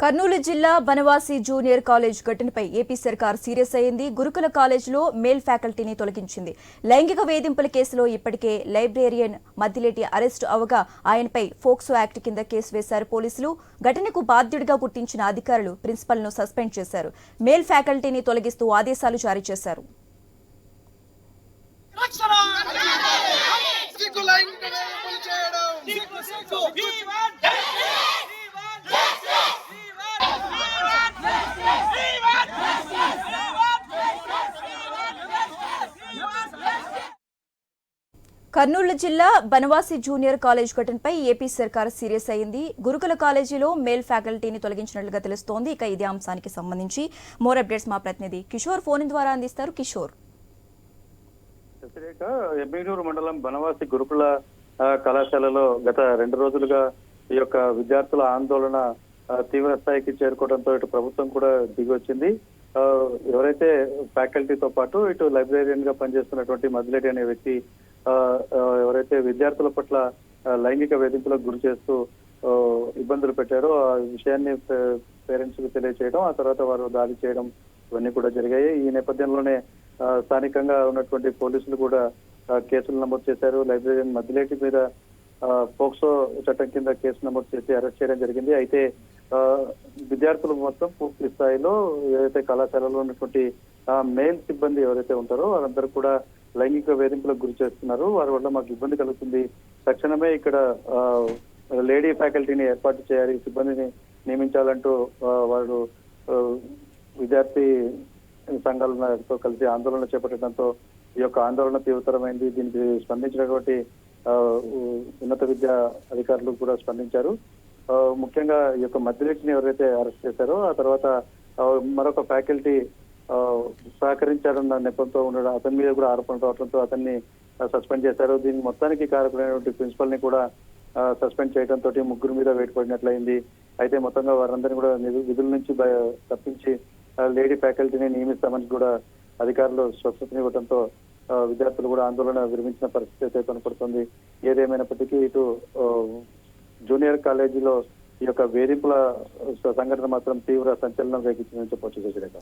కర్నూలు జిల్లా Banavasi junior college ఘటనపై AP సర్కార్ సీరియస్ అయింది గురుకుల కాలేజీలో మేల్ ఫ్యాకల్టీని తొలగించింది. లైంగిక వేధింపుల కేసులో ఇప్పటికే లైబ్రేరియన్ మద్దిలేటి అరెస్టు అవగా ఆయనపై ఫోక్సో యాక్ట్ కింద కేసు వేశారు పోలీసులు. ఘటనకు బాధ్యుడిగా గుర్తించిన అధికారులు ప్రిన్సిపల్ను సస్పెండ్ చేశారు. మేల్ ఫ్యాకల్టీని తొలగిస్తూ ఆదేశాలు జారీ చేశారు. కర్నూలు జిల్లా బనవాసి జూనియర్ కాలేజ్ ఘటనపై ఏపీ సర్కార్ సీరియస్ అయింది గురుకుల కాలేజీలో మేల్ ఫ్యాకల్టీని తొలగించినట్లుగా తెలుస్తోంది. ఇక ఇదే అంశానికి సంబంధించి మోర్ అప్డేట్స్ మా ప్రతినిధి కిషోర్ ఫోన్ ద్వారా అందిస్తారు. కిషోర్. ఎమ్మిగనూరు మండలం బనవాసి గురుకుల కళాశాలలో గత రెండు రోజులుగా ఈ యొక్క విద్యార్థుల ఆందోళన తీవ్ర స్థాయికి చేరుకోవడంతో ఇటు ప్రభుత్వం కూడా దిగి వచ్చింది ఎవరైతే ఫ్యాకల్టీతో పాటు ఇటు లైబ్రేరియన్గా పనిచేస్తున్నటువంటి మధులేటి అనే వ్యక్తి ఎవరైతే విద్యార్థుల పట్ల లైంగిక వేధింపులకు గురి చేస్తూ ఇబ్బందులు పెట్టారో ఆ విషయాన్ని పేరెంట్స్కు తెలియచేయడం ఆ తర్వాత వారు దాడి చేయడం ఇవన్నీ కూడా జరిగాయి. ఈ నేపథ్యంలోనే ఆ, స్థానికంగా ఉన్నటువంటి పోలీసులు కూడా కేసులు నమోదు చేశారు. లైబ్రరీ మధ్యలేటి మీద పోక్సో చట్టం కింద కేసు నమోదు చేసి అరెస్ట్ చేయడం జరిగింది. అయితే ఆ, విద్యార్థులు మొత్తం పూర్తి స్థాయిలో ఏదైతే కళాశాలలో ఉన్నటువంటి మేల్ సిబ్బంది ఎవరైతే ఉంటారో వారందరూ కూడా లైంగిక వేధింపులకు గురి చేస్తున్నారు. వారి వల్ల మాకు ఇబ్బంది కలుగుతుంది. తక్షణమే ఇక్కడ లేడీ ఫ్యాకల్టీని ఏర్పాటు చేయాలి సిబ్బందిని నియమించాలంటూ వారు విద్యార్థి సంఘాలతో కలిసి ఆందోళన చేపట్టడంతో ఈ యొక్క ఆందోళన తీవ్రతరమైంది. దీనికి స్పందించినటువంటి ఉన్నత విద్యా అధికారులు కూడా స్పందించారు. ముఖ్యంగా ఈ యొక్క మధ్యరెడ్డిని ఎవరైతే అరెస్ట్ చేశారో ఆ తర్వాత మరొక ఫ్యాకల్టీ సహకరించాడన్న నెపంతో ఉండడం అతని మీద కూడా ఆరోపణలు రావడంతో అతన్ని సస్పెండ్ చేశారు. దీనికి మొత్తానికి కారకులైనటువంటి ప్రిన్సిపల్ని కూడా సస్పెండ్ చేయడంతో ముగ్గురు మీద వేటు పడినట్లయింది అయితే మొత్తంగా వారందరినీ కూడా విధుల నుంచి బయ- తప్పించి లేడీ ఫ్యాకల్టీని నియమిస్తామని కూడా అధికారులు స్వచ్ఛతనివ్వడంతో ఇవ్వడంతో విద్యార్థులు కూడా ఆందోళన విరమించిన పరిస్థితి అయితే కనపడుతుంది. ఏదేమైనప్పటికీ ఇటు జూనియర్ కాలేజీలో ఈ యొక్క వేధింపుల సంఘటన మాత్రం తీవ్ర సంచలనం రేగించిందని చెప్పొచ్చు